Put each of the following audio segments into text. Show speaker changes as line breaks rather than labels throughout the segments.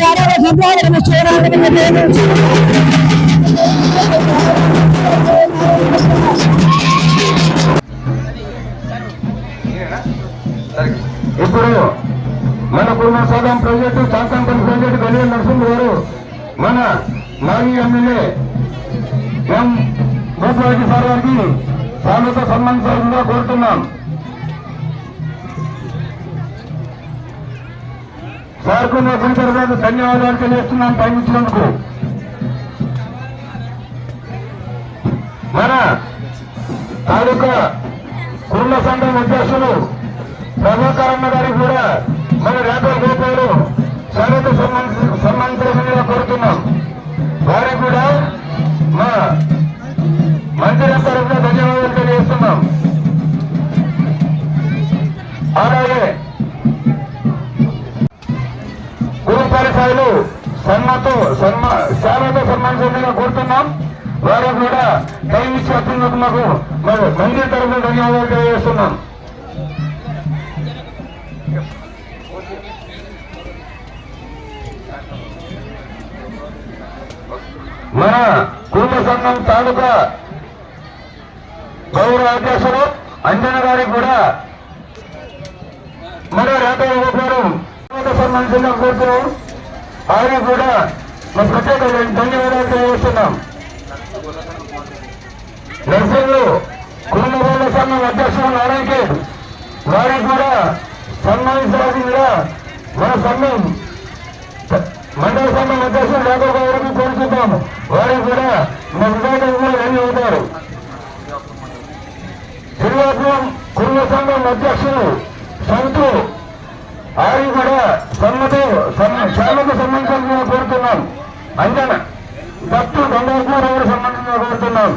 సంపాదన
ఇప్పుడు మన కుటుంబ సదం ప్రాజెక్టు చాంతంపల్లి ప్రాజెక్టు గడియ నరసింహ గారు మన మాజీ ఎమ్మెల్యే ఎం గోపాలజీ సార్ గారికి స్వాగత సన్మానించాల్సిందిగా కోరుతున్నాం. సార్కు నా తర్వాత ధన్యవాదాలు తెలియజేస్తున్నాం పయనించినందుకు మన తాలూకా కుర్ల సంఘం అధ్యక్షులు ప్రభాకరన్న గారికి కూడా మన రేపటి గోపాలు స్వాగత సన్మానించాల్సిందిగా కోరుతున్నాం. వారికి కూడా మా మంత్రి తరఫున ధన్యవాదాలు తెలియజేస్తున్నాం. అలాగే గురుపాలి సాయిలు సన్మాతో సన్మా శాలతో సన్మానించాలని కోరుతున్నాం. వారు కూడా టైం ఇచ్చి వచ్చినందుకు మాకు మరి మందిర్ తరఫున ధన్యవాదాలు తెలియజేస్తున్నాం. మన కుటుంబ సంఘం తాలూకా గౌరవ అధ్యక్షుడు అంజన గారికి కూడా మరో రేపటి గోపాలం సంబంధించిన కోరుతున్నాం. ఆయన కూడా మా ప్రత్యేక ధన్యవాదాలు తెలియజేస్తున్నాం. నర్సింగ్లు కుటుంబ సంఘం అధ్యక్షుడు నారాయణకి వారికి కూడా సన్మానించాల్సిందిగా మన సంఘం మండల సంఘం అధ్యక్షుడు రాఘవ గారికి కోరుకుంటాము. వారికి కూడా మా విధానంలో ధన్యవాదాలు. శ్రీవాసం కుటుంబ సంఘం అధ్యక్షుడు సంతు ఆయన కూడా సమ్మతో క్షేమకు సంబంధించిన కోరుతున్నాం. అంతేనా దత్తు గంగాకుమార్ సంబంధించిన కోరుతున్నాం.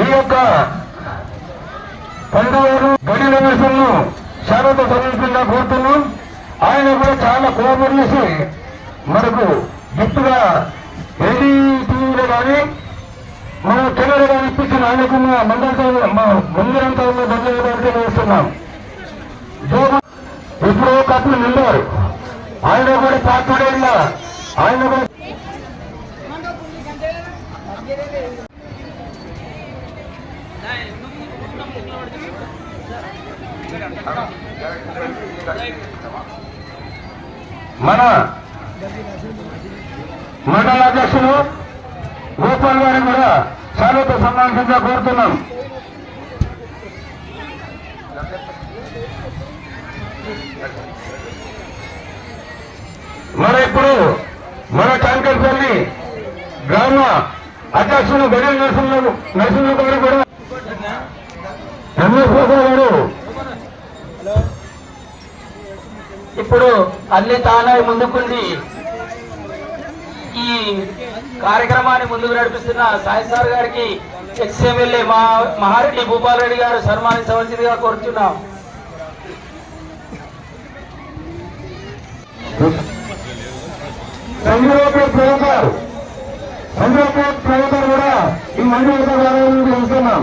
ఈ యొక్క పండుగను గడి నిమిషంను శ్యామతో సమీపంగా కోరుతున్నాం. ఆయన కూడా చాలా కోపర్లేసి మనకు గిఫ్ట్గా ఎల్ఈ టీవీలో కానీ మనం గారు ఇప్పించిన ఆయనకు మండలి మండలంతో మా మందిరంతో ఉన్న ధన్యవాదాలు తెలియజేస్తున్నాం జోగు ఇప్పుడు కప్పులు నిండారు ఆయన కూడా పాత్రడే ఆయన కూడా మన మండల అధ్యక్షులు గోపాల్ గారిని కూడా శాలతో సన్మానించగా కోరుతున్నాం. మరి ఇప్పుడు మన కాంకర్పల్లి గ్రామ అధ్యక్షులు గడియ నరసింహ నరసింహ గారు కూడా గారు.
ఇప్పుడు అన్ని తానై ముందుకుంది ఈ కార్యక్రమాన్ని ముందుకు నడిపిస్తున్న సాయి సార్ గారికి ఎక్స్ ఎమ్మెల్యే మా మహారెడ్డి భూపాల్ రెడ్డి గారు సన్మానించవలసిందిగా కోరుతున్నాం
కూడా ఈ మండలి వస్తున్నాం.